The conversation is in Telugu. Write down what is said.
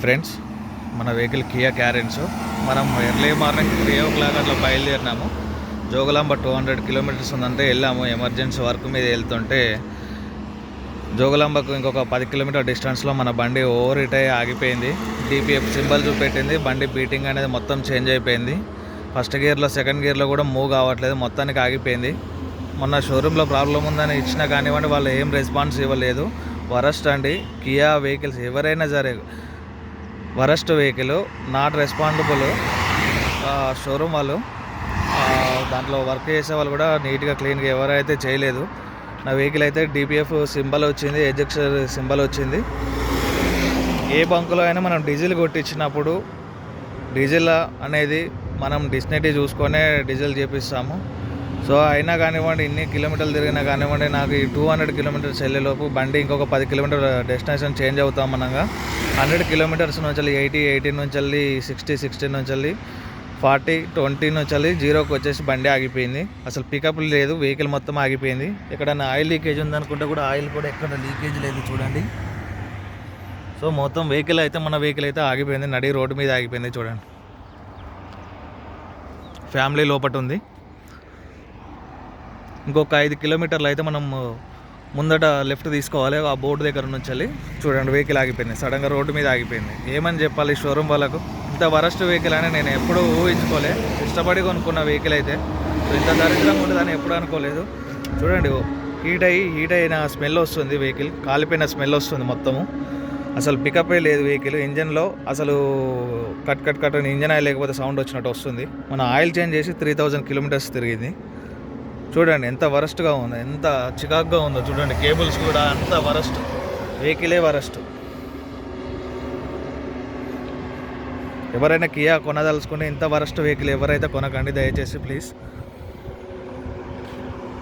ఫ్రెండ్స్ మన వెహికల్ కియా క్యారెన్స్ మనం early morning three o'clock అట్లా బయలుదేరినాము. జోగులాంబ టూ హండ్రెడ్ కిలోమీటర్స్ ఉందంటే వెళ్ళాము. ఎమర్జెన్సీ వర్క్ మీద వెళ్తుంటే జోగులాంబకు ఇంకొక పది కిలోమీటర్ డిస్టెన్స్లో మన బండి ఓవర్ హిట్ అయ్యి ఆగిపోయింది. డిపిఎఫ్ సింబల్ చూపెట్టింది. బండి బీటింగ్ అనేది మొత్తం చేంజ్ అయిపోయింది. ఫస్ట్ గేర్లో సెకండ్ గేర్లో కూడా మూవ్ కావట్లేదు. మొత్తానికి ఆగిపోయింది. మొన్న షోరూంలో ప్రాబ్లం ఉందని ఇచ్చినా కానివ్వండి వాళ్ళు ఏం రెస్పాన్స్ ఇవ్వలేదు. వరస్ట్ అండి కియా వెహికల్స్ ఎవరైనా సరే worst vehicle not responsible showroom వాళ్ళు. దాంట్లో వర్క్ చేసే వాళ్ళు కూడా నీట్గా క్లీన్గా ఎవరైతే చేయలేదు. నా వెహికల్ అయితే డిపిఎఫ్ సింబల్ వచ్చింది ఎజెక్షన్ సింబల్ వచ్చింది. ఏ బంకులో అయినా మనం డీజిల్ కొట్టించినప్పుడు డీజిల్ అనేది మనం డిస్నెటీ చూసుకొనే డీజిల్ చేపిస్తాము. సో అయినా కానివ్వండి ఇన్ని కిలోమీటర్లు తిరిగినా కానివ్వండి నాకు ఈ టూ హండ్రెడ్ కిలోమీటర్స్ వెళ్ళేలోపు బండి ఇంకొక పది కిలోమీటర్ డెస్టినేషన్ చేంజ్ అవుతాం అనగా హండ్రెడ్ కిలోమీటర్స్ నుంచి వెళ్ళి ఎయిటీ ఎయిటీ నుంచి వెళ్ళి సిక్స్టీ సిక్స్టీ నుంచి వెళ్ళి ఫార్టీ ట్వంటీ నుంచి వెళ్ళి జీరోకి వచ్చేసి బండి ఆగిపోయింది. అసలు పికప్ లేదు వెహికల్ మొత్తం ఆగిపోయింది. ఎక్కడన్నా ఆయిల్ లీకేజ్ ఉందనుకుంటే కూడా ఆయిల్ కూడా ఎక్కడ లీకేజ్ లేదు చూడండి. సో మొత్తం వెహికల్ అయితే మన వెహికల్ అయితే ఆగిపోయింది. నడి రోడ్డు మీద ఆగిపోయింది చూడండి. ఫ్యామిలీ లోపట ఉంది. ఇంకొక ఐదు కిలోమీటర్లు అయితే మనం ముందట లెఫ్ట్ తీసుకోవాలి ఆ బోర్డు దగ్గర నుంచి వెళ్ళి చూడండి వెహికల్ ఆగిపోయింది సడన్గా రోడ్డు మీద ఆగిపోయింది. ఏమని చెప్పాలి షోరూమ్ వాళ్ళకు? ఇంత వరస్ట్ వెహికల్ అని నేను ఎప్పుడూ ఊహించుకోలే. ఇష్టపడి కొనుక్కున్న వెహికల్ అయితే. సో ఇంత దరిద్రంగా ఉండదని ఎప్పుడు అనుకోలేదు. చూడండి హీట్ అయ్యి హీట్ అయిన స్మెల్ వస్తుంది వెహికల్ కాలిపోయిన స్మెల్ వస్తుంది మొత్తము. అసలు పికప్ లేదు వెహికల్ ఇంజన్లో అసలు కట్ కట్ కట్ అని ఇంజన్ ఆయిల్ లేకపోతే సౌండ్ వచ్చినట్టు వస్తుంది. మన ఆయిల్ చేంజ్ చేసి త్రీ థౌజండ్ కిలోమీటర్స్ తిరిగింది. చూడండి ఎంత వరస్ట్గా ఉందో ఎంత చికాక్గా ఉందో చూడండి కేబుల్స్ కూడా అంత వరస్ట్ వెహికలే వరస్ట్. ఎవరైనా కియా కొనదలుచుకుంటే ఇంత వరస్ట్ వెహికల్ ఎవరైతే కొనకండి దయచేసి ప్లీజ్.